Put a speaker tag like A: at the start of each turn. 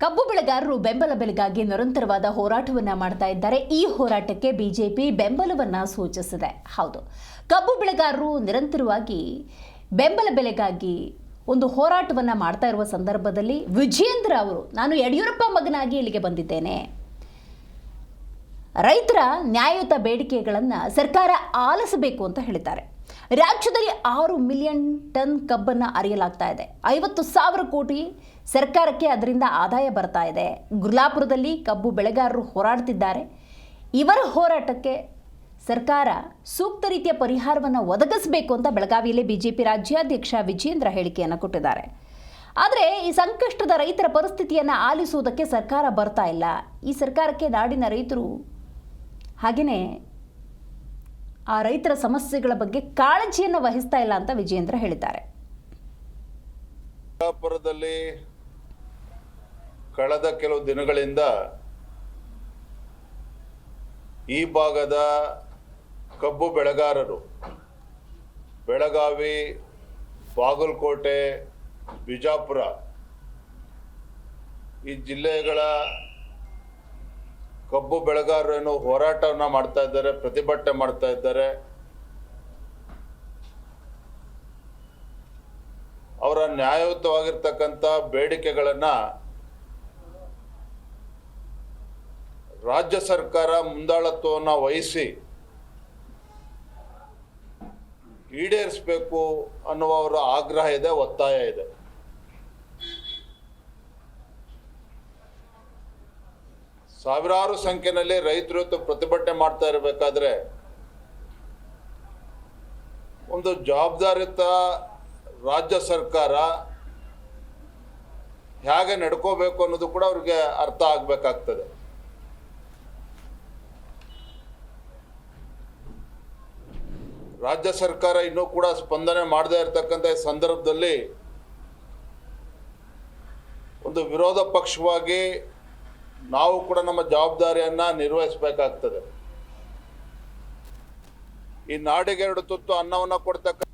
A: ಕಬ್ಬು ಬೆಳೆಗಾರರು ಬೆಂಬಲ ಬೆಲೆಗಾಗಿ ನಿರಂತರವಾದ ಹೋರಾಟವನ್ನ ಮಾಡ್ತಾ ಇದ್ದಾರೆ. ಈ ಹೋರಾಟಕ್ಕೆ ಬಿಜೆಪಿ ಬೆಂಬಲವನ್ನ ಸೂಚಿಸಿದೆ. ಹೌದು. ಕಬ್ಬು ಬೆಳೆಗಾರರು ನಿರಂತರವಾಗಿ ಬೆಂಬಲ ಬೆಲೆಗಾಗಿ ಒಂದು ಹೋರಾಟವನ್ನ ಮಾಡ್ತಾ ಇರುವ ಸಂದರ್ಭದಲ್ಲಿ ವಿಜೇಂದ್ರ ಅವರು, ನಾನು ಯಡಿಯೂರಪ್ಪ ಮಗನಾಗಿ ಇಲ್ಲಿಗೆ ಬಂದಿದ್ದೇನೆ. ರೈತರ ನ್ಯಾಯಯುತ ಬೇಡಿಕೆಗಳನ್ನು ಸರ್ಕಾರ ಆಲಿಸಬೇಕು ಅಂತ ಹೇಳಿದ್ದಾರೆ. ರಾಜ್ಯದಲ್ಲಿ ಆರು ಮಿಲಿಯನ್ ಟನ್ ಕಬ್ಬನ್ನು ಅರಿಯಲಾಗ್ತಾ ಇದೆ. ಐವತ್ತು ಸಾವಿರ ಕೋಟಿ ಸರ್ಕಾರಕ್ಕೆ ಅದರಿಂದ ಆದಾಯ ಬರ್ತಾ ಇದೆ. ಗುರ್ಲಾಪುರದಲ್ಲಿ ಕಬ್ಬು ಬೆಳೆಗಾರರು ಹೋರಾಡ್ತಿದ್ದಾರೆ. ಇವರ ಹೋರಾಟಕ್ಕೆ ಸರ್ಕಾರ ಸೂಕ್ತ ರೀತಿಯ ಪರಿಹಾರವನ್ನು ಒದಗಿಸಬೇಕು ಅಂತ ಬೆಳಗಾವಿಯಲ್ಲಿ ಬಿಜೆಪಿ ರಾಜ್ಯಾಧ್ಯಕ್ಷ ವಿಜೇಂದ್ರ ಹೇಳಿಕೆಯನ್ನು ಕೊಟ್ಟಿದ್ದಾರೆ. ಆದರೆ ಈ ಸಂಕಷ್ಟದ ರೈತರ ಪರಿಸ್ಥಿತಿಯನ್ನು ಆಲಿಸುವುದಕ್ಕೆ ಸರ್ಕಾರ ಬರ್ತಾ ಇಲ್ಲ. ಈ ಸರ್ಕಾರಕ್ಕೆ ನಾಡಿನ ರೈತರು ಹಾಗೆಯೇ ಆ ರೈತರ ಸಮಸ್ಯೆಗಳ ಬಗ್ಗೆ ಕಾಳಜಿಯನ್ನು ವಹಿಸ್ತಾ ಇಲ್ಲ ಅಂತ ವಿಜಯೇಂದ್ರ ಹೇಳಿದ್ದಾರೆ.
B: ಕಳೆದ ಕೆಲವು ದಿನಗಳಿಂದ ಈ ಭಾಗದ ಕಬ್ಬು ಬೆಳೆಗಾರರು, ಬೆಳಗಾವಿ, ಬಾಗಲಕೋಟೆ, ಬಿಜಾಪುರ ಈ ಜಿಲ್ಲೆಗಳ ಕಬ್ಬು ಬೆಳೆಗಾರರು ಏನು ಹೋರಾಟವನ್ನ ಮಾಡ್ತಾ ಇದ್ದಾರೆ, ಪ್ರತಿಭಟನೆ ಮಾಡ್ತಾ ಇದ್ದಾರೆ. ಅವರ ನ್ಯಾಯಯುತವಾಗಿರ್ತಕ್ಕಂಥ ಬೇಡಿಕೆಗಳನ್ನ ರಾಜ್ಯ ಸರ್ಕಾರ ಮುಂದಾಳತ್ವವನ್ನು ವಹಿಸಿ ಈಡೇರಿಸಬೇಕು ಅನ್ನುವ ಅವರ ಆಗ್ರಹ ಇದೆ, ಒತ್ತಾಯ ಇದೆ. ಸಾವಿರಾರು ಸಂಖ್ಯೆಯಲ್ಲಿ ರೈತರು ಪ್ರತಿಭಟನೆ ಮಾಡ್ತಾ ಇರಬೇಕಾದ್ರೆ ಒಂದು ಜವಾಬ್ದಾರಿಯುತ ರಾಜ್ಯ ಸರ್ಕಾರ ಹೇಗೆ ನಡ್ಕೋಬೇಕು ಅನ್ನೋದು ಕೂಡ ಅವ್ರಿಗೆ ಅರ್ಥ ಆಗಬೇಕಾಗ್ತದೆ. ರಾಜ್ಯ ಸರ್ಕಾರ ಇನ್ನೂ ಕೂಡ ಸ್ಪಂದನೆ ಮಾಡದೇ ಇರತಕ್ಕಂಥ ಸಂದರ್ಭದಲ್ಲಿ ಒಂದು ವಿರೋಧ ಪಕ್ಷವಾಗಿ ನಾವು ಕೂಡ ನಮ್ಮ ಜವಾಬ್ದಾರಿಯನ್ನ ನಿರ್ವಹಿಸಬೇಕಾಗ್ತದೆ. ಈ ನಾಡಿಗೆ ಎರಡು ತುತ್ತು ಅನ್ನವನ್ನು ಕೊಡ್ತಕ್ಕ